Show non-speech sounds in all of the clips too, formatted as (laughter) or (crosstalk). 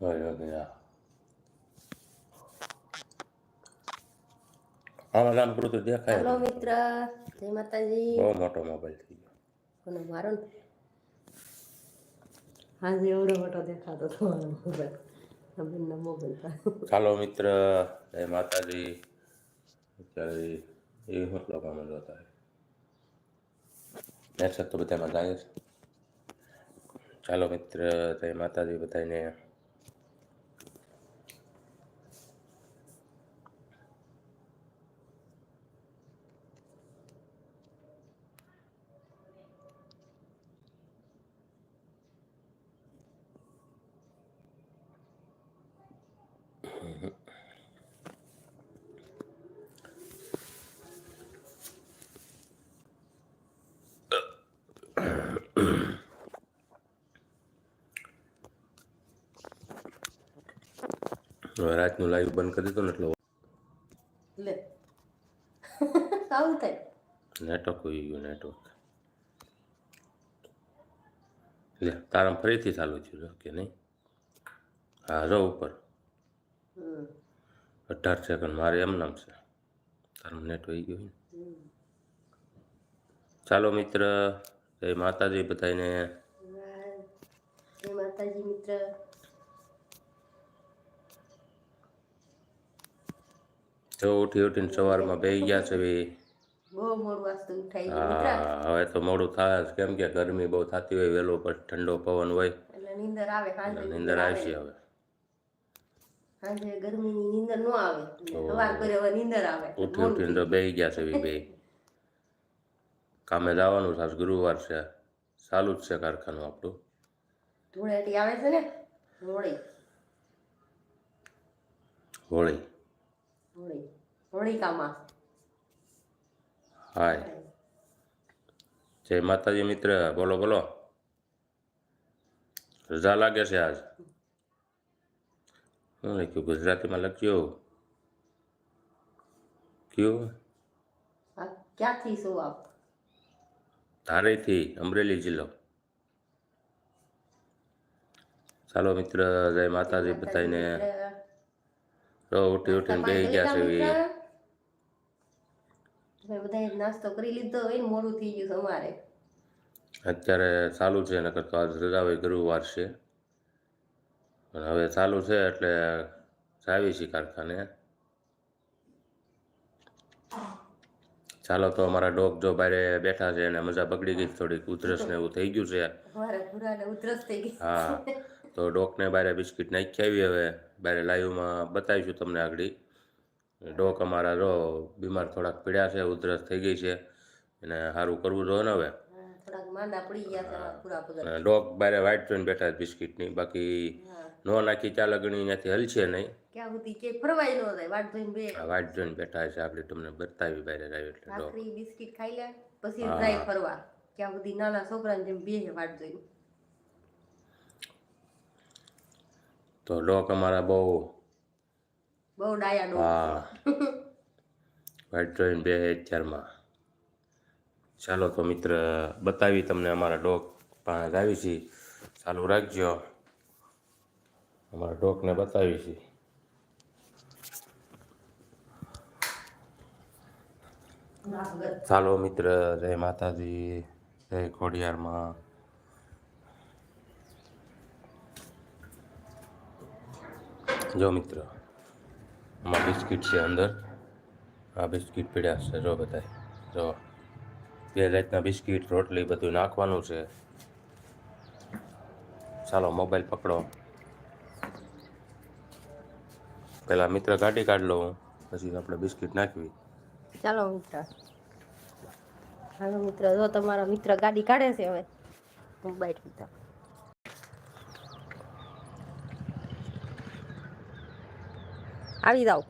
હોય ગયા આમાં નામ પૂરતું દેખાય હેલો મિત્ર જય માતાજી. બહુ મોટો મોબાઈલ થઈ ગયો. કોનો મારો ને હાજે એવડો મોટો દેખાતો તમારો મોબાઈલ તમને મોબાઈલ ચાલો મિત્ર જય માતાજી. અત્યારે એ મતલબમાં જોતા હોય. મેસેજ તો બધામાં જાય છે. ચાલો મિત્ર જય માતાજી બધાને હવે રાતનું લાઈવ બંધ કરી દીધો ને એટલે લે. (laughs) આવું થાય. નેટવર્ક હોઈ ગયું નેટવર્ક લે તારામ ફરીથી ચાલુ થયું કે નહીં? હા જો ઉપર. અઢાર સેકન્ડ મારે એમ નામ છે. તારું નેટ હોય ગયું ચાલો મિત્ર જય માતાજી બધાને માતાજી મિત્ર. જો ઉઠી ઉઠીને સવારમાં બે ગયા છે બહુ મિત્ર હા હવે તો મોડું થાય કેમ કે ગરમી બહુ થતી હોય વહેલો પર ઠંડો પવન હોય. નીંદર આવે નીંદર આવશે હવે. સાંજે ગરમીની નીંદર ન આવે. સવાર કરે હવે નીંદર આવે. ઉઠી ઉઠીને તો બેસી ગયા. છે બી બે. કામે જવાનું છે ગુરુવાર છે. ચાલુ જ છે કારખાનું આપણું. ધૂળેટી આવે છે ને હોળી. હોળી. હોળી હોળિકામાં હાય. જય માતાજી મિત્ર. બોલો બોલો. રજા લાગે છે આજ? શું લખ્યું? ગુજરાતીમાં લખ્યું કયું? ક્યાંથી શું આપ? ધારેથી અમરેલી જિલ્લો. ચાલો મિત્ર જય માતાજી બધાને તો ઉઠી ઉઠીને બેસી ગયા છે બધાએ નાસ્તો કરી લીધો હોય ને મોડું થઈ ગયું અમારે. અત્યારે ચાલુ છે નકર તો આજ રજા હોય ગુરુવાર છે. પણ હવે ચાલુ છે એટલે જાવી છીએ કારખાને. ચાલો તો અમારા ડોગ જો બારે બેઠા છે અને મજા બગડી ગઈ થોડીક ઉધરસ ને એવું થઈ ગયું છે. હા તો ડોગને બારે બિસ્કિટ નાખી આવી હવે. બારે લાઈવમાં બતાવીશું તમને આગળ. ડોક અમારા જો બીમાર થોડાક પીડ્યા છે ઉધરસ થઈ ગઈ છે એને સારું કરવું જોઈએ ને હવે. ડોગ બારે વાઈટ જોઈને બેઠા બિસ્કિટની બાકી નો નાખી ચા લગણી ત્યાંથી હલશે નહીં. વાટ જોઈને બેઠા છે આપણે તમને બતાવી બારે એટલે બિસ્કિટ ખાઈ લે પછી ફરવા. ક્યાં સુધી નાના છોકરાને જેમ બે વાટ જોઈને. તો ડોગ અમારા બહુ બહુ ડાયા હા. વાઈટ જોઈને બે અત્યારમાં. ચાલો તો મિત્ર બતાવી તમને અમારા ડોગ પાસે આવી છીએ ચાલુ રાખજો. અમારા ડોકને બતાવી છીએ ચાલો મિત્ર જય માતાજી જય ખોડિયારમાં. જો મિત્ર આમાં બિસ્કિટ છે અંદર આ બિસ્કિટ પીડ્યા છે જો બધા જો બે જાતના બિસ્કિટ રોટલી બધું નાખવાનું છે ચાલો મોબાઈલ પકડો પહેલાં મિત્ર ગાડી કાઢ લઉં પછી આપણે બિસ્કિટ નાખવી. ચાલો મિત્ર. હાલો મિત્ર, જો તમારા મિત્ર ગાડી કાઢે છે હવે મોબાઈલ મિત્ર આવી જાઓ.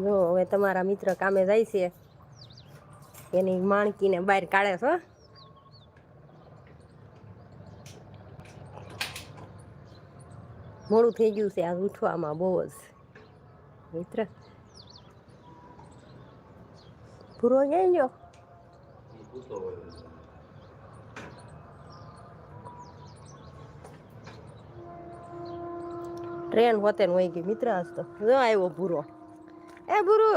જો, હવે તમારા મિત્ર કામે જાય છે. એની માણકીને બહાર કાઢે છે. મોડું થઈ ગયું છે આ ઉઠવામાં બહુ જ. મિત્ર. પૂરો જઈ ગયો? ટ્રેન હોતે વહી ગઈ. મિત્ર આજ તો જો આવ્યો ભૂરો. એ ભૂરો,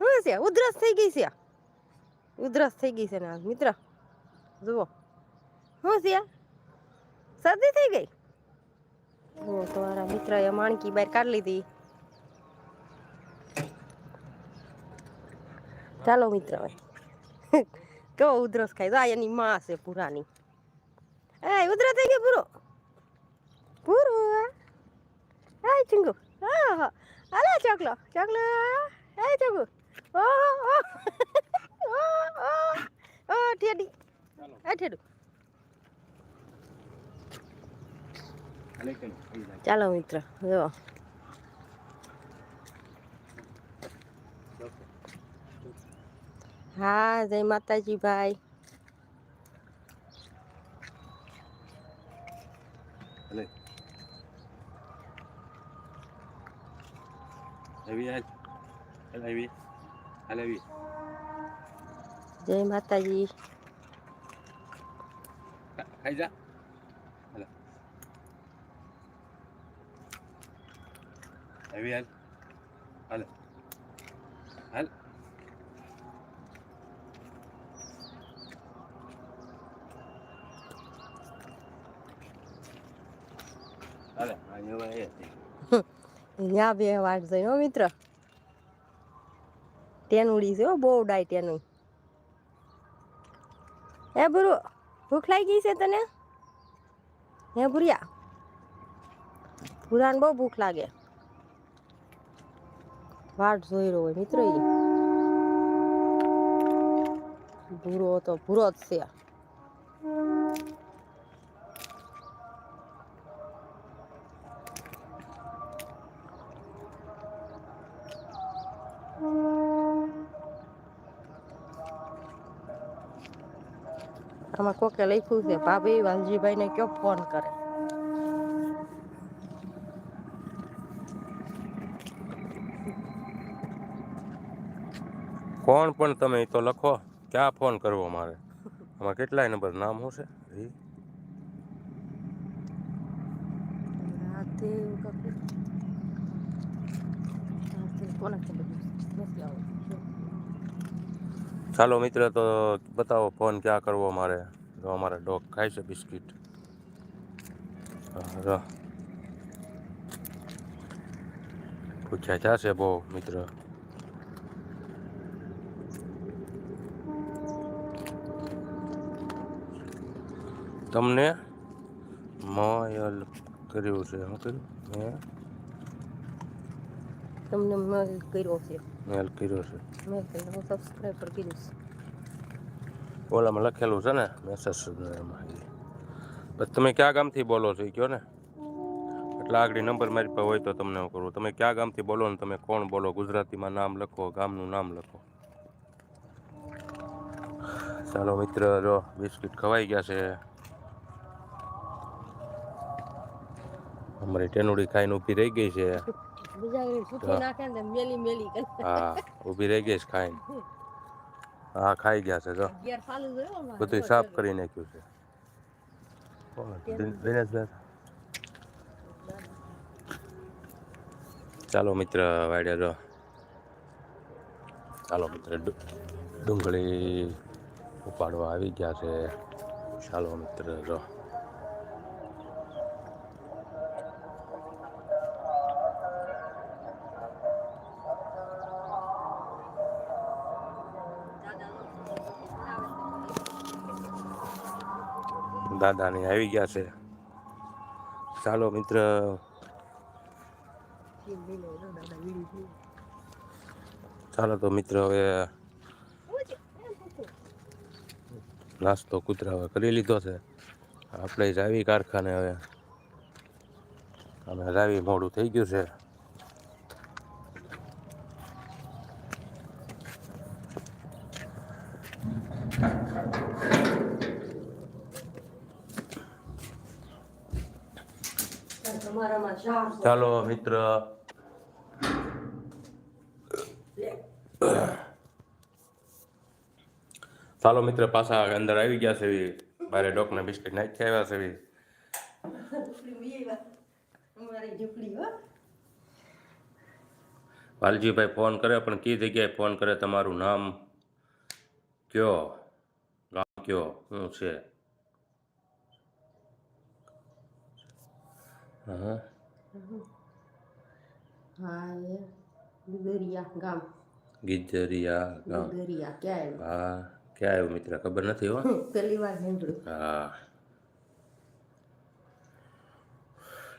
શું છે? ઉધરસ થઈ ગઈ છે. ઉધરસ થઈ ગઈ છે ને આજ, મિત્ર. જુઓ. શું છે? શરદી થઈ ગઈ? જુઓ તમારા મિત્ર એ માણકી બહાર કાઢી લીધી. ચાલો મિત્ર કેવો ઉધરસ ખાય? તો આ એની માં છે પુરાની એ, ઉધરસ થઈ ગઈ પૂરો પૂરો હાય ચિંગુ હા હા અલે ચોકલો ચોકલો હાય ચંગુ ઓ ઓ ઠેડી આ ઠેડું ચાલો મિત્ર જો હા જય માતાજી ભાઈ આવી આજ હાલ આવી હાલ આવી જય માતાજી ખાઈ જા આવી હાલ હાલ હાલ હાલે અહીંયા બે વાટ જઈ હો મિત્ર ટેનુડી છે બહુ ડાય ટેનું હે બુરુ ભૂખ લાગી ગઈ છે તને? હે ભૂરિયા, ભૂરાને બહુ ભૂખ લાગે. વાટ જોઈ રહ્યો હોય મિત્રો ભૂરો તો ભૂરો જ છે. આમાં કોકે લખ્યું છે ભાભી વાલજીભાઈ ને કયો ફોન કરે? કોણ પણ તમે તો લખો ક્યાં ફોન કરવો મારે? આમાં કેટલાય નંબર નામ શું છે? રાતે કોને ખબર. ચાલો મિત્ર તો બતાવો ફોન ક્યાં કરવો મારે? જો અમારે ડોગ ખાય છે બિસ્કિટ. હા, જો. પૂછ્યા જાશે બહુ મિત્ર. તમને મોયલ કર્યું છે શું કર્યું? મેં તમને મેલ કર્યો છે. મેલ કર્યો છે. મેલ કર્યો હું સબસ્ક્રાઈબર કર્યું છે. ઓલામાં લખેલું છે ને મેસેજ બસ તમે ક્યાં ગામથી બોલો છો એ કયો ને? એટલે આગળ નંબર મારી પાસે હોય તો તમને હું કરું. તમે ક્યાં ગામથી બોલો ને તમે કોણ બોલો? ગુજરાતીમાં નામ લખો ગામનું નામ લખો. ચાલો મિત્ર જો બિસ્કિટ ખવાઈ ગયા છે. અમારી ટેનુડી ખાઈને ઊભી રહી ગઈ છે. હા. ઊભી રહી ગઈ છે ખાઈને. હા ખાઈ ગયા છે જો. બધું સાફ કરી નાખ્યું છે? દિનેશભાઈ? ચાલો મિત્ર વાડ્યા જો. ચાલો મિત્ર ડુંગળી ઉપાડવા આવી ગયા છે. ચાલો મિત્ર જો. દાદાને આવી ગયા છે. ચાલો મિત્ર. ચાલો તો મિત્ર હવે નાસ્તો કૂતરા હવે કરી લીધો છે. આપણે જાવી કારખાને હવે. અમે જાવી મોડું થઈ ગયું છે. ચાલો, મિત્ર. ચાલો, મિત્ર, પાછા અંદર આવી ગયા છે બારે ડોકના બિસ્કિટ નાખી આવ્યા છે અમારી ઝૂંપડી હો વાલજીભાઈ ફોન કરે પણ કઈ જગ્યાએ ફોન કરે તમારું નામ? કયો? ગામ કયો? શું છે? હા. હા એ દુદરિયા ગામ. ગીજરિયા ગામ. દુદરિયા ક્યાં હા ક્યાં આવ્યું મિત્ર? ખબર નથી હો. પહેલી વાર સાંભળ્યું. હા.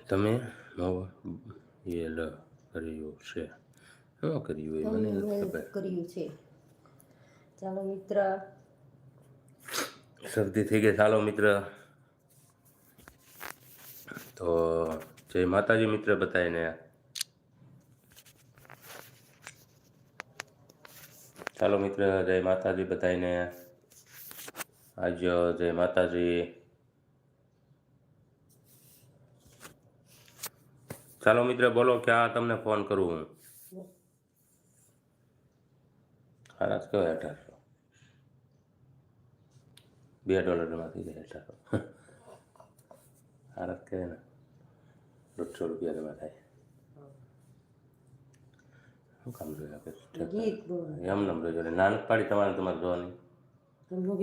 તમે એ લ કર્યું છે. શું કર્યું એ? મને ખબર. કર્યું છે. ચાલો મિત્ર. શરદી થઈ ગઈ. ચાલો મિત્ર. તો જય માતાજી મિત્ર બતાવીને ચાલો મિત્ર જય માતાજી બતાવીને આજ જય માતાજી ચાલો મિત્ર બોલો ક્યાં તમને ફોન કરું હું હારા જ કહેવાય અઢારસો બે ડોલરમાં થઈ જાય અઢારસો હારા જ કહેવાય ને દોઢસો રૂપિયા જમા થાય. શું કામ જોયા પછી એમ નામ જોજો નાનક પાડી તમારે તમારે જોવાની.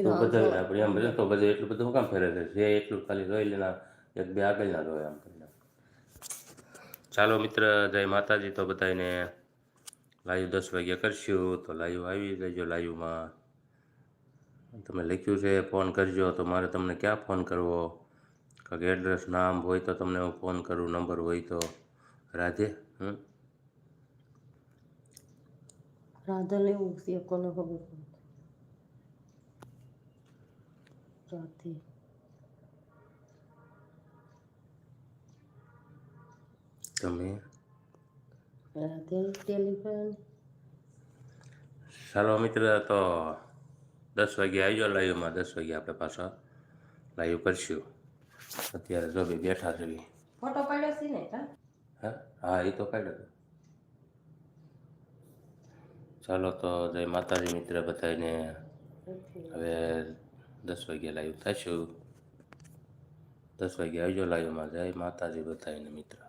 તો બધા આપણે એમ બધું તો બધું એટલું બધું શું કામ ફેરે છે? જે એટલું ખાલી જોઈ લેના એક બે આગળ ના જોયા કરીને. ચાલો મિત્ર જય માતાજી. તો બધાને લાઈવ દસ વાગ્યા કરશું. તો લાઈવ આવી જજો લાઈવમાં તમે લખ્યું છે ફોન કરજો. તો મારે તમને ક્યાં ફોન કરવો? કાંઈક એડ્રેસ નામ હોય તો તમને હું ફોન કરું નંબર હોય તો. રાધે હમ? રાધા લેવું છે કોને ખબર રાધે. તમે? રાધે ટેલિફોન ચાલો મિત્ર તો દસ વાગે આવી જાઓ લાઈવમાં દસ વાગે આપણે પાછા લાઈવ કરશું. અત્યારે જો બે બેઠા છે ફોટો પાડ્યો છે ને હા? હા એ તો પાડ્યો. ચાલો તો જય માતાજી મિત્ર બધાને હવે દસ વાગ્યા લાઈવ થશું. દસ વાગે આવજો લાઈવમાં જય માતાજી બધાને મિત્ર.